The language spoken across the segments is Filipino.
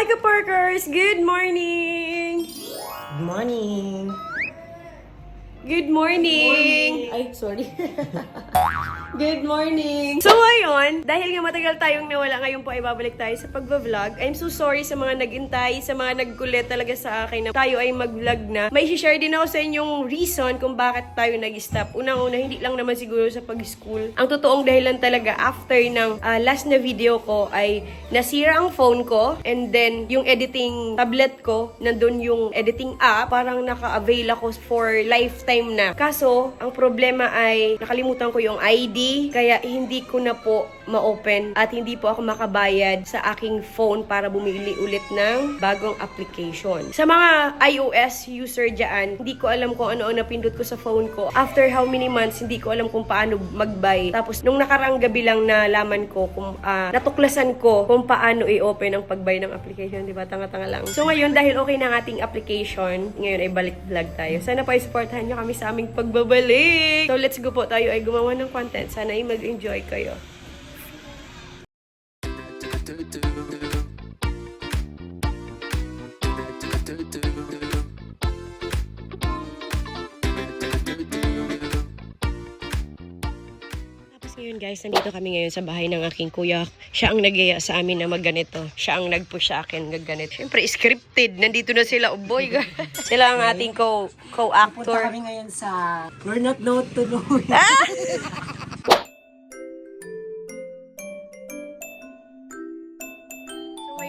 Hi, Kaparkers! Good morning! Good morning! Good morning! Ay, sorry. Good morning! So ngayon, dahil nga matagal tayong nawala, ngayon po ay babalik tayo sa pagbablog. I'm so sorry sa mga nagintay, sa mga nagkulit talaga sa akin na tayo ay mag-vlog na. May share din ako sa inyong reason kung bakit tayo nag-stop. Unang-una, hindi lang naman siguro sa pag-school. Ang totoong dahilan talaga after ng ah, last na video ko ay nasira ang phone ko and then yung editing tablet ko, nandun yung editing app, parang naka-avail ako for lifetime na. Kaso, ang problema ay nakalimutan ko yung ID, kaya hindi ko na po ma-open at hindi po ako makabayad sa aking phone para bumili ulit ng bagong application. Sa mga iOS user dyan, hindi ko alam kung ano ang napindot ko sa phone ko. After how many months, hindi ko alam kung paano mag-buy. Tapos, nung nakaraang gabi lang nalaman ko, kung, ah, natuklasan ko kung paano i-open ang pag-buy ng application. Diba? Tanga-tanga lang. So, ngayon, dahil okay na ang ating application, ngayon ay balik vlog tayo. Sana po supportahan nyo kami sa aming pagbabalik. So, let's go po tayo ay gumawa ng content. Sana ay mag-enjoy kayo. Tapos ngayon guys, nandito kami ngayon sa bahay ng aking kuya. Siya ang nagaya sa amin na magganito. Siya ang nag-push sa akin gagganito. Siyempre, scripted. Nandito na sila. Oh boy. sila ang ating co- Punta co-actor. kami ngayon sa We're Not No Tuloy. So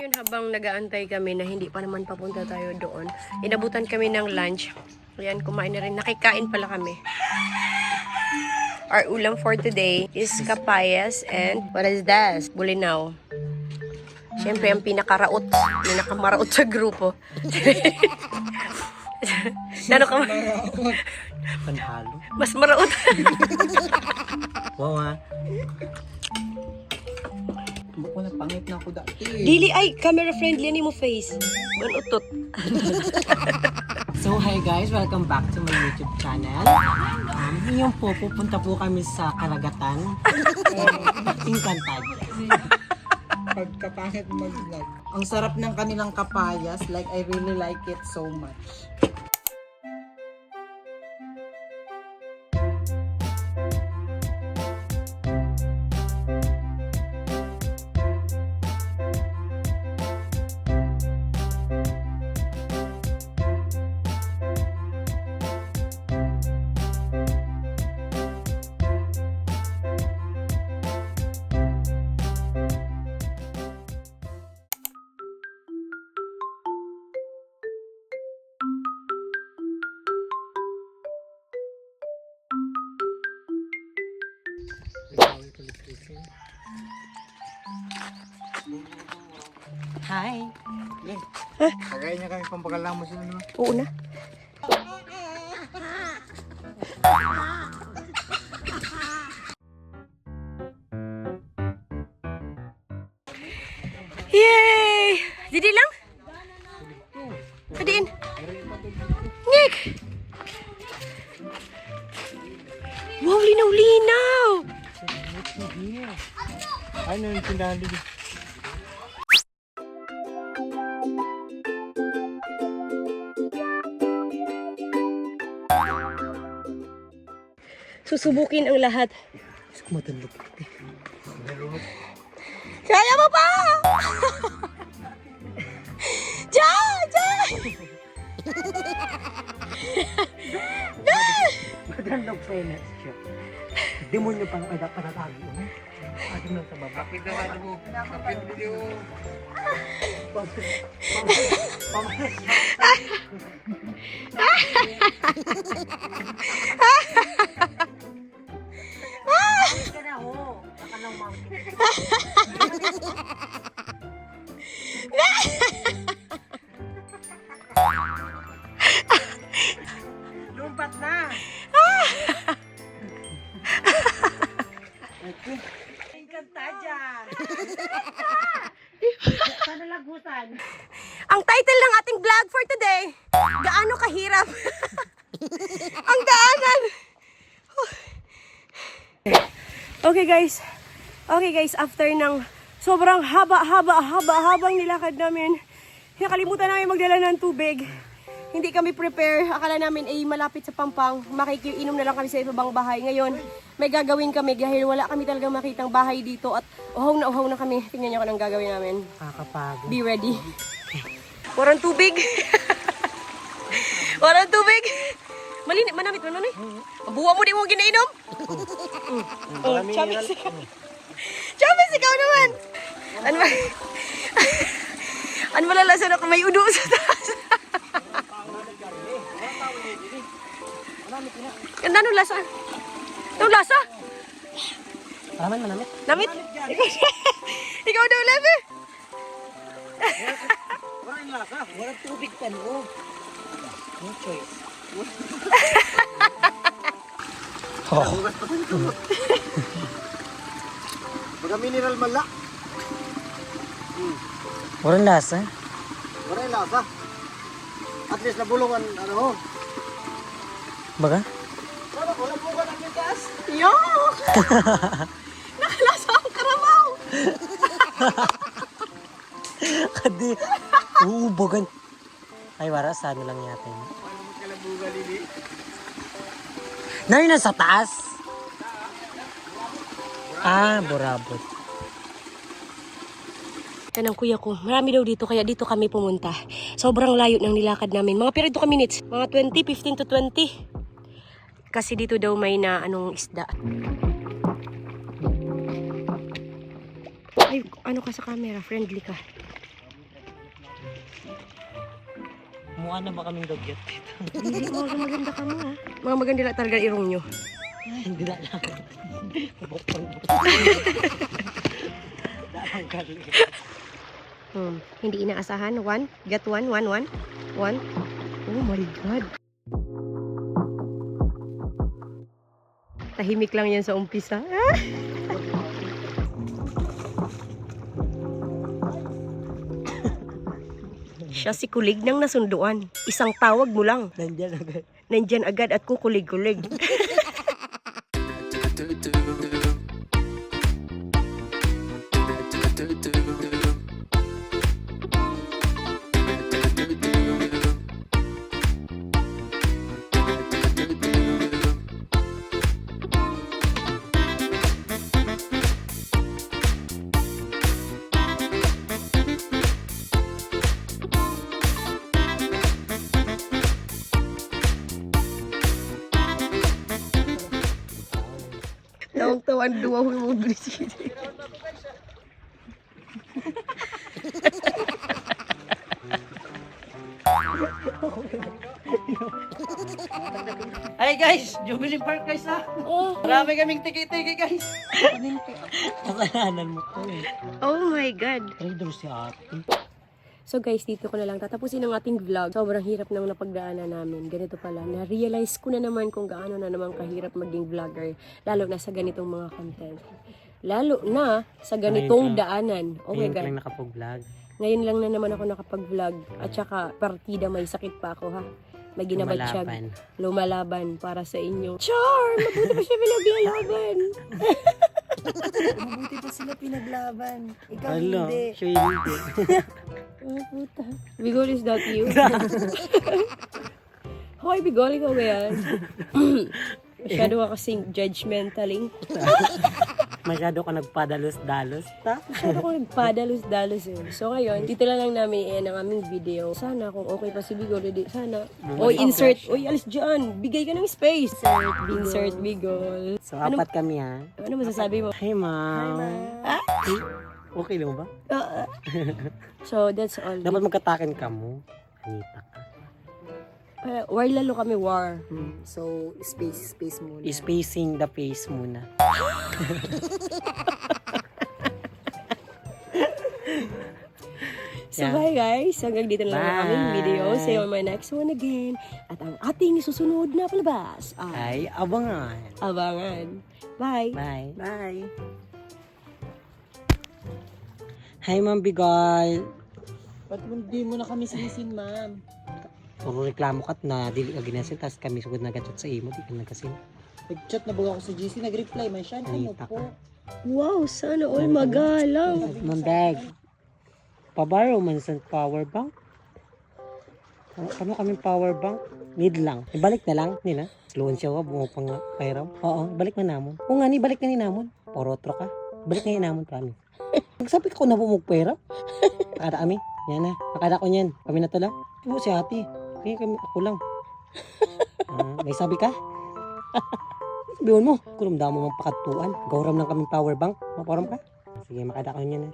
ngayon habang nagaantay kami na hindi pa naman papunta tayo doon, inabutan kami ng lunch. Ayan, kumain na rin. Nakikain pala kami. Our ulam for today is kapayas and what is that? Bulinaw. Siyempre, ang pinakaraot, pinakamaraot sa grupo. Ano ka? Panhalo. Mas maraot. Wow ha. Ako dati. Dili, ay, camera friendly ni mo face. Manutot. So hi guys, welcome back to my YouTube channel. Um, ngayon po, pupunta po kami sa Karagatan. Tingkantad. pagkapangit mag-vlog. Ang sarap ng kanilang kapayas. Like, I really like it so much. Hi! Kagaya niya kami pampagalang mo sila naman. Oo na. Yay! Didi lang? Dito? Susubukin ang lahat. Gusto ko matulog. Kaya mo pa! Diyan! Diyan! Magandang fairness siya. Demonyo pa kaya panatagi mo. Adim lang sa baba. Kapit na ano mo. Kapit video. Ka na ho. title ng ating vlog for today, Gaano kahirap? ang daanan! okay guys, okay guys, after ng sobrang haba, haba, haba, habang nilakad namin, Nakalimutan namin magdala ng tubig. Hindi kami prepare. Akala namin ay malapit sa Pampang. Makikiinom na lang kami sa ibang bahay. Ngayon, may gagawin kami dahil wala kami talaga makitang bahay dito at uhaw na uhaw na kami. Tingnan niyo kung anong gagawin namin. Kakapagod. Be ready. Walang tubig. Walang tubig. Malinit, manamit man manoy. Ang buwa mo di mo ginainom. Oh, Chabis ikaw. Chabis ikaw naman. Ano ba? ano malalasan ako may udo sa taas? Ganda nung lasa. Nung lasa? Paraman manamit. Namit? Ikaw, ikaw daw, Leve. Walang tubig pa no. No choice. Baga mineral mala. Walang lasa. Wala yung lasa. At least nabulungan, ano ho. Baga? Wala, wala bukan ang gas. Yo! Nakalasa ang karamaw. Kadi. Uubogan. Ay, wara, sa ano lang yata yun. Ano mo kalabugan ini? Nari na sa taas. Ah, burabot. Yan ang kuya ko. Marami daw dito kaya dito kami pumunta. Sobrang layo ng nilakad namin. Mga pero ito ka minutes. Mga 20, 15 to 20. Kasi dito daw may na anong isda. Ay, ano ka sa camera? Friendly ka. Mukha na ba kaming dugyot dito? Hindi, mga maganda ka mo ha. Mga maganda lang talaga irong nyo. Hindi na lang. Dalang galing. Hmm. Hindi inaasahan. One. Get one. One, one. One. Oh my God. Tahimik lang yan sa umpisa. Ah! Siya si kulig ng nasunduan. Isang tawag mo lang. Nandiyan agad. Nandyan agad at kukulig-kulig. Tawang-tawan duwa mo mo bilisili. Ay guys, Jubilee Park guys ha. Oh, Marami kaming tiki-tiki guys. Kasalanan mo to eh. oh my God. Trader si ate. So guys, dito ko na lang tatapusin ang ating vlog. Sobrang hirap nang napagdaanan namin. Ganito pala, na-realize ko na naman kung gaano na naman kahirap maging vlogger. Lalo na sa ganitong mga content. Lalo na sa ganitong Ngayon daanan. Oh my Ngayon God. lang nakapag-vlog. Ngayon lang na naman ako nakapag-vlog. At saka, partida may sakit pa ako ha. May ginabatsyag. Lumalaban. Lumalaban para sa inyo. Char! Mabuti pa siya pinaglalaban. Mabuti pa sila pinaglaban. Ikaw Hala, hindi. siya hindi. Oh, puta. Bigol, is that you? Hoy, Bigol, ikaw ba yan? Masyado ka kasing judgmentaling. Masyado ka nagpadalos-dalos. Ta? Masyado ko nagpadalos-dalos eh. So ngayon, dito na lang namin i ang aming video. Sana kung okay pa si Bigol, edi sana. Oy, insert. Oy, alis dyan. Bigay ka ng space. Insert, insert Bigol. So, apat kami ha. Ano masasabi mo? Hi, ma'am. Ah? Okay lang ba? So, that's all. Dapat magkatakin ka mo. Anita ka. Uh, war lalo kami, war. So, space, space muna. Spacing the face muna. So Yeah. bye guys, hanggang dito na lang ang aming video. See you on my next one again. At ang ating susunod na palabas ay Ay, abangan. abangan. Bye! Bye. Bye. Hi, Ma'am Bigol. Ba't hindi mo na kami sinisin, ma'am? Puro reklamo ka at na dili ka ginasin, tapos kami sugod na chat sa imo, di ka nagkasin. Nag-chat na baga ako sa GC, nag-reply man siya. Ano po? ka. Wow, sana all magalang. Ma'am Bag. Pabaro man sa power bank. Ano, ano kami power bank? Need lang. Ibalik na lang nila. Loan siya wa, bumupang nga payraw. Oo, balik na namon. Oo nga ni, balik na ni namon. Porotro ka. Balik na ni namon, promise. Nagsabi ko na bumug payraw. Nakada kami. Yan na. Nakada ko niyan. Kami na tala. Oo, si ate. Kaya kami, ako lang. Ah, may sabi ka? Sabihin mo, kulum damo mong pakatuan. Gawram lang kaming power bank. Maporam ka? Sige, makada ko niyan. eh.